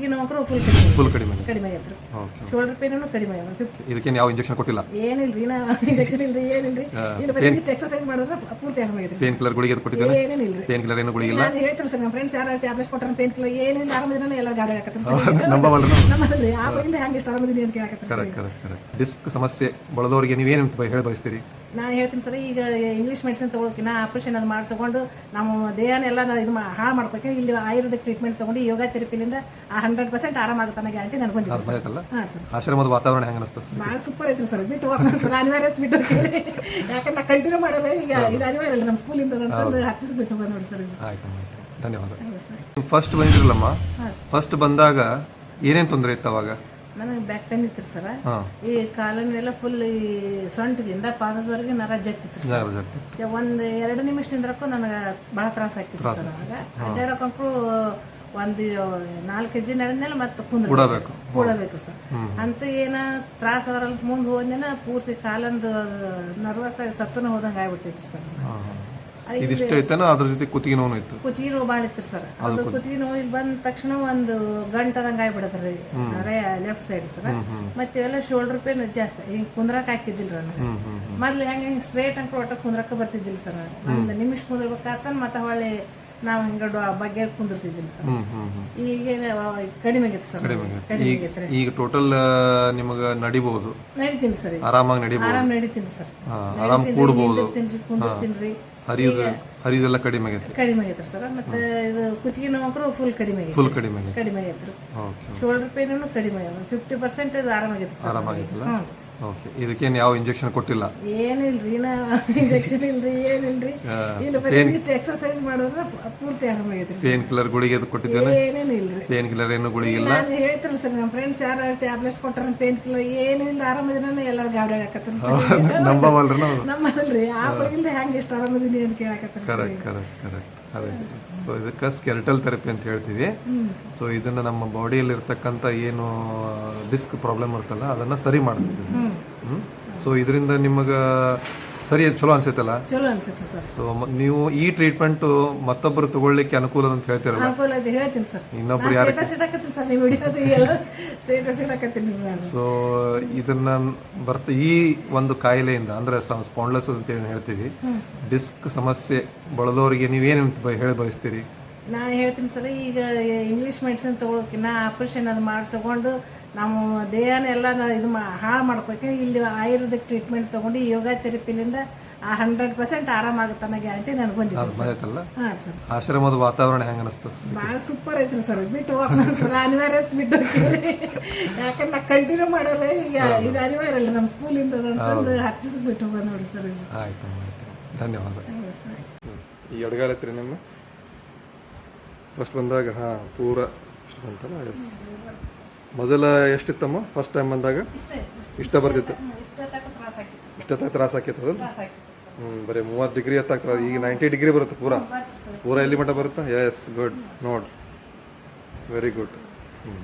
ಕುತ್ತಿಗೆ ನೋವು ಫುಲ್ ಕಡಿಮೆ ಫುಲ್ ಕಡಿಮೆ ಆಗಿದೆ ಕಡಿಮೆ ಆಗೈತ್ರಿ ಓಕೆ ಶೋಲ್ಡರ್ ಪೇನು ಕಡಿಮೆ ಫಿಫ್ಟಿ ಇದಕ್ಕೇನು ಯಾವ ಇಂಜೆಕ್ಷನ್ ಕೊಟ್ಟಿಲ್ಲ? ಏನಿಲ್ರಿ ನಾ ಇಂಜೆಕ್ಷನ್ ಇಲ್ರಿ ಏನಿಲ್ರಿ. ಇಲ್ಲ ಬರೀ ಎಕ್ಸರ್ಸೈಸ್ ಮಾಡಿದ್ರೆ ಪೂರ್ತಿ ಆರಾಮಾಗೈತ್ರಿ ಪೇನ್ ಕಿಲ್ಲರ್ ಗುಳಿಗೆ ಕೊಟ್ಟಿದ್ದೇನೆ? ಏನೇನಿಲ್ರಿ ಪೇನ್ ಕಿಲ್ಲರ್ ಏನು ಗುಳಿಗೆ ಇಲ್ಲ ನಾನು ಹೇಳ್ತೀನಿ ಸರ್ ನಮ್ಮ ಫ್ರೆಂಡ್ಸ್ ಯಾರು ಟ್ಯಾಬ್ಲೆಟ್ಸ್ ಕೊಟ್ಟಾರ ಪೇನ್ ಕಿಲ್ಲ ಏನಿಲ್ಲ ಆರಾಮದಿನ ಎಲ್ಲ ಗಾಡಿ ಹಾಕತ್ತಾರೆ ನಂಬವಲ್ಲ ನಮ್ಮಲ್ಲಿ ಆ ಬೈಯಿಂದ ಹೆಂಗೆ ಇಷ್ಟ ಆರಾಮದಿನಿ ಅಂತ ಕೇಳಕತ್ತಾರೆ ಕರೆಕ್ಟ್ ಕರೆಕ್ಟ್ ಕರೆಕ್ಟ್ ಡಿಸ್ಕ್ ಸಮಸ್ಯೆ ಬಳದವರಿಗೆ ನೀವೇನು ಹೇಳಿ ಬಯಸ್ತೀರಿ ನಾನು ಹೇಳ್ತೀನಿ ಸರ್ ಈಗ ಇಂಗ್ಲೀಷ್ ಮೆಡಿಸಿನ್ ತೊಗೊಳಕಿನ ಆಪ್ರೇಷನ್ ಅದು ಮಾಡಿಸ್ಕೊಂಡು ನಮ್ಮ ದೇಹನೆಲ್ಲ ನಾವು ಇದು ಹಾಳು ಮಾಡ್ಬೇಕು ಇಲ್ಲಿ ಆಯುರ್ವೇದಿಕ್ ಟ್ರೀಟ್ಮೆಂಟ್ ತೊಗೊಂಡು ಯೋಗ ಥೆರಪಿಲಿಂದ ಆ ಹಂಡ್ರೆಡ್ ಪರ್ಸೆಂಟ್ ಆರಾಮಾಗುತ್ತಾನೆ ಗ್ಯಾರಂಟಿ ನನಗೆ ಬಂದಿದೆ ಹಾಂ ಸರ್. ಆಶ್ರಮದ ವಾತಾವರಣ ಹೆಂಗೆ ಅನಿಸ್ತು ಭಾಳ ಸೂಪರ್ ಐತ್ರಿ ಸರ್ ಬಿಟ್ಟು ಹೋಗ್ತಾರೆ ಸರ್ ಅನಿವಾರ್ಯ ಬಿಟ್ಟು ಯಾಕಂದ್ರೆ ಯಾಕಂದ್ರೆ ಕಂಟಿನ್ಯೂ ಮಾಡಲ್ಲ ಈಗ ಇದು ಅನಿವಾರ್ಯ ಇಲ್ಲ ನಮ್ಮ ಸ್ಕೂಲಿಂದ ಅಂತಂದು ಹತ್ತು ದಿವಸ ಬಿಟ್ಟು ಬಂದು ನೋಡಿ ಸರ್. ಧನ್ಯವಾದ. ಫಸ್ಟ್ ಬಂದಿರಲಮ್ಮ ಫಸ್ಟ್ ಬಂದಾಗ ಏನೇನು ತೊಂದರೆ ಇತ್ತು ಅವಾಗ? ನನಗೆ ಬ್ಯಾಕ್ ಪೇನ್ ಇತ್ತು ಸರ್ ಈ ಕಾಲನ್ನೆಲ್ಲ ಫುಲ್ ಈ ಸೊಂಟದಿಂದ ಪಾದದವರೆಗೆ ನರ ಜಗ್ತಿತ್ತು. ಸರ್ ಒಂದು ಎರಡು ನಿಮಿಷದಿಂದ್ರಕ್ಕೂ ನನಗೆ ಭಾಳ ತ್ರಾಸ ಆಗ್ತಿತ್ತು. ಸರ್ ಅವಾಗ ಅಡ್ಡಾಡಕ್ಕಂಕ್ರು ಒಂದು ನಾಲ್ಕು ಕೆಜಿ ನಡೆದ್ಮೇಲೆ ಮತ್ತೆ ಕುಂದ್ರ ಕೂಡಬೇಕು. ಸರ್ ಅಂತೂ ಏನ ತ್ರಾಸ ಅದರಲ್ಲಿ ಮುಂದೆ ಹೋದ್ಮೇಲೆ ಪೂರ್ತಿ ಕಾಲಂದು ನರ್ವಸ್ ಆಗಿ ಸತ್ತನ ಹೋದಂಗೆ ಆಗ್ಬಿಡ್ತೈತಿ ಸರ್ ಇದಿಷ್ಟು ಐತನ ಅದ್ರ ಜೊತೆ ಕುತ್ತಿಗೆ ನೋವು ಇತ್ತು. ಕುತ್ತಿಗೆ ನೋವು ಭಾಳ ಇತ್ತು ಸರ್. ಅದು ಕುತ್ತಿಗೆ ನೋವು ಇಲ್ಲಿ ಬಂದ ತಕ್ಷಣ ಒಂದು ಗಂಟರಂಗ ಆಗ್ಬಿಡತ್ರಿ ಲೆಫ್ಟ್ ಸೈಡ್ ಸರ್. ಮತ್ತೆ ಎಲ್ಲ ಶೋಲ್ಡರ್ ಪೇನ್ ಜಾಸ್ತಿ. ಹಿಂಗ್ ಕುಂದ್ರಕ್ ಹಾಕಿದ್ದಿಲ್ಲ ನನಗೆ ಮೊದ್ಲು ಹೆಂಗೆ ಹಿಂಗೆ ಸ್ಟ್ರೇಟ್ ಅಂಕ ಒಟ್ಟ ಕುಂದ್ರಕ್ಕ ಬರ್ತಿದ್ದಿಲ್ಲ ಸರ್. ಒಂದು ನಿಮಿಷ ಕುಂದ್ರಬೇಕಾತ ಮತ್ತೆ ಹೊಳ್ಳಿ ನಾವು ಹಿಂಗ ಬಗ್ಗೆ ಕುಂದಿರ್ತಿದ್ದಿಲ್ಲ ಸರ್. ಈಗ ಕಡಿಮೆ ಆಗೈತೆ ಸರ್. ಕಡಿಮೆ ಆಗೈತ್ರಿ ಈಗ ಟೋಟಲ್ ನಿಮಗೆ ನಡಿಬಹುದು ನಡಿತೀನಿ ಸರ್ ಆರಾಮಾಗಿ ನಡಿಬಹುದು ಆರಾಮ್ ನಡಿತೀನಿ ಸರ್. ಆರಾಮ್ ಕೂಡಬಹುದು ಕುಂದಿರ್ತೀನಿ ಕುಂದಿರ್ತೀನಿ ಹರಿಯೋದು ಹರಿಯೋದೆಲ್ಲ ಕಡಿಮೆ ಆಗೈತೆ ಕಡಿಮೆ ಆಗೈತ್ರಿ ಸರ್. ಮತ್ತೆ ಇದು ಕುತ್ತಿಗೆ ನೋವು ಫುಲ್ ಕಡಿಮೆ ಆಗೈತೆ ಫುಲ್ ಕಡಿಮೆ ಆಗೈತೆ ಕಡಿಮೆ ಆಗೈತ್ರಿ ಓಕೆ ಶೋಲ್ಡರ್ ಪೇನು ಕಡಿಮೆ ಆಗ್ಯಾವ ಫಿಫ್ಟಿ ಪರ್ಸೆಂಟ್ ಇದು ಆರಾಮಾಗೈತೆ ಸರ್. ಆರಾಮಾಗೈತಲ್ಲ ಹ್ಞೂ ಓಕೆ ಇದಕ್ಕೇನು ಯಾವ ಇಂಜೆಕ್ಷನ್ ಕೊಟ್ಟಿಲ್ಲ? ಏನಿಲ್ರಿ ನಾ ಇಂಜೆಕ್ಷನ್ ಇಲ್ರಿ ಏನಿಲ್ರಿ? ಇಲ್ಲ ಬರೀ ಇಷ್ಟು ಎಕ್ಸರ್ಸೈಸ್ ಮಾಡಿದ್ರೆ ಪೂರ್ತಿ ಆರಾಮಾಗೈತ್ರಿ ಪೇನ್ ಕಿಲ್ಲರ್ ಗುಳಿಗೆ ಅದು ಕೊಟ್ಟಿದ್ದೇನೆ? ಏನೇನು ಇಲ್ರಿ ಪೇನ್ ಕಿಲ್ಲರ್ ಏನು ಗುಳಿಗೆ ಇಲ್ಲ? ನಾನು ಸರ್ ನಮ್ಮ ಫ್ರೆಂಡ್ಸ್ ಯಾರು ಟ್ಯಾಬ್ಲೆಟ್ಸ್ ಕೊಟ್ಟಾರ ಪೇನ್ ಕಿಲ್ಲರ್ ಏನು ಇಲ್ಲ ಆರಾಮದಿನ ಎಲ್ಲರೂ ಗಾಬರಿ ಹಾಕತ್ತಾರೆ ನಂಬವಲ್ರಿ. ನಾವು ಆ ಗುಳಿಗಿಂದ ಹೆಂಗೆ ಎಷ್ಟು ಆರಾಮದಿನಿ ಅಂತ ಕೇಳಕತ್ತಾರೆ ಕರೆಕ್ಟ್ ಕರೆಕ್ಟ್ ಕರೆಕ್ಟ್ ಅದೇ. ಸೊ ಇದಕ್ಕೆ ಸ್ಕೆಲ್ಟಲ್ ಥೆರಪಿ ಅಂತ ಹೇಳ್ತೀವಿ. ಸೊ ಇದನ್ನು ನಮ್ಮ ಬಾಡಿಯಲ್ಲಿ ಇರ್ತಕ್ಕಂಥ ಏನು ಡಿಸ್ಕ್ ಪ್ರಾಬ್ಲಮ್ ಇರ್ತಲ್ಲ ಅದನ್ನು ಸರಿ ಮಾಡ್ತೀವಿ ಸೊ ಇದರಿಂದ ನಿಮಗೆ ಸರಿ ಚಲೋ ಅನ್ಸೈತಲ್ಲ? ಚಲೋ ಅನ್ಸುತ್ತೆ ಸರ್. ಸೊ ನೀವು ಈ ಟ್ರೀಟ್ಮೆಂಟ್ ಮತ್ತೊಬ್ಬರು ತಗೊಳ್ಳಿಕ್ಕೆ ಅನುಕೂಲ ಅಂತ ಹೇಳ್ತೀರಲ್ಲ? ಅನುಕೂಲ ಇದೆ ಹೇಳ್ತೀನಿ ಸರ್. ಇನ್ನೊಬ್ರು ಯಾರು ಸ್ಟೇಟಸ್ ಇಡಕತ್ತೀನಿ ಸರ್ ನೀವು ಹಿಡಿಯೋದು ಎಲ್ಲ ಸ್ಟೇಟಸ್ ಇಡಕತ್ತೀನಿ ನಾನು. ಸೊ ಇದನ್ನ ಬರ್ತ ಈ ಒಂದು ಕಾಯಿಲೆಯಿಂದ ಅಂದ್ರೆ ಸ್ಪಾಂಡ್ಲೆಸ್ ಅಂತ ಏನು ಹೇಳ್ತೀವಿ ಡಿಸ್ಕ್ ಸಮಸ್ಯೆ ಬಳದವರಿಗೆ ನೀವೇನು ಹೇಳಿ ಬಯಸ್ತೀರಿ? ನಾನು ಹೇಳ್ತೀನಿ ಸರ್ ಈಗ ಇಂಗ್ಲೀಷ್ ಮೆಡಿಸಿನ್ ತಗೊಳಕಿನ್ನ ಆಪರೇಷನ್ ಅದು ಮಾಡಿಸ್ಕೊಂಡು ನಾವು ದೇಹನೆಲ್ಲ ಇದು ಮಾ ಹಾಳು ಮಾಡ್ಕೋಕೆ ಇಲ್ಲಿ ಆಯುರ್ವೇದಿಕ್ ಟ್ರೀಟ್ಮೆಂಟ್ ತೊಗೊಂಡು ಯೋಗ ಥೆರಪಿಲಿಂದ ಆ ಹಂಡ್ರೆಡ್ ಪರ್ಸೆಂಟ್ ಆರಾಮಾಗುತ್ತಾನೆ ಗ್ಯಾರಂಟಿ ನನಗೆ ಬಂದಿದೆ ಹಾಂ ಸರ್. ಆಶ್ರಮದ ವಾತಾವರಣ ಹೆಂಗೆ ಅನಿಸ್ತು? ಭಾಳ ಸೂಪರ್ ಐತ್ರಿ ಸರ್. ಬಿಟ್ಟು ಸರ್ ಅನಿವಾರ್ಯ ಬಿಟ್ಟು ಯಾಕಂದ್ರೆ ನಾ ಕಂಟಿನ್ಯೂ ಮಾಡೋರೆ ಈಗ ಇದು ಅನಿವಾರ್ಯ ಅಲ್ಲ ನಮ್ಮ ಸ್ಕೂಲಿಂದ ಅಂತಂದು ಹತ್ತು ದಿವಸ ಬಿಟ್ಟು ಹೋಗೋದು ನೋಡಿ ಸರ್ ಇದು. ಆಯ್ತು ಧನ್ಯವಾದ. ಹೌದು ಸರ್. ಈ ಎಡಗಾಲ ಐತ್ರಿ ನಿಮ್ಮ ಫಸ್ಟ್ ಬಂದಾಗ ಹಾಂ ಪೂರ ಇಷ್ಟು ಬಂತಲ್ಲ ಎಸ್ ಮೊದಲ ಎಷ್ಟಿತ್ತಮ್ಮ? ಫಸ್ಟ್ ಟೈಮ್ ಬಂದಾಗ? ಇಷ್ಟ ಬರ್ತಿತ್ತು? ಇಷ್ಟ ತ್ರಾಸ ಇಷ್ಟೊತ್ತಾಗ ಆಗಿತ್ತು ಹ್ಞೂ ಬರೀ ಮೂವತ್ತು ಡಿಗ್ರಿ ಎತ್ತಾಗ್ತದೆ ಈಗ ನೈಂಟಿ ಡಿಗ್ರಿ ಬರುತ್ತೆ ಪೂರ? ಪೂರಾ ಎಲ್ಲಿ ಮಟ್ಟ ಬರುತ್ತಾ? ಎಸ್ ಗುಡ್ ನೋಡ್. ವೆರಿ ಗುಡ್ ಹ್ಞೂ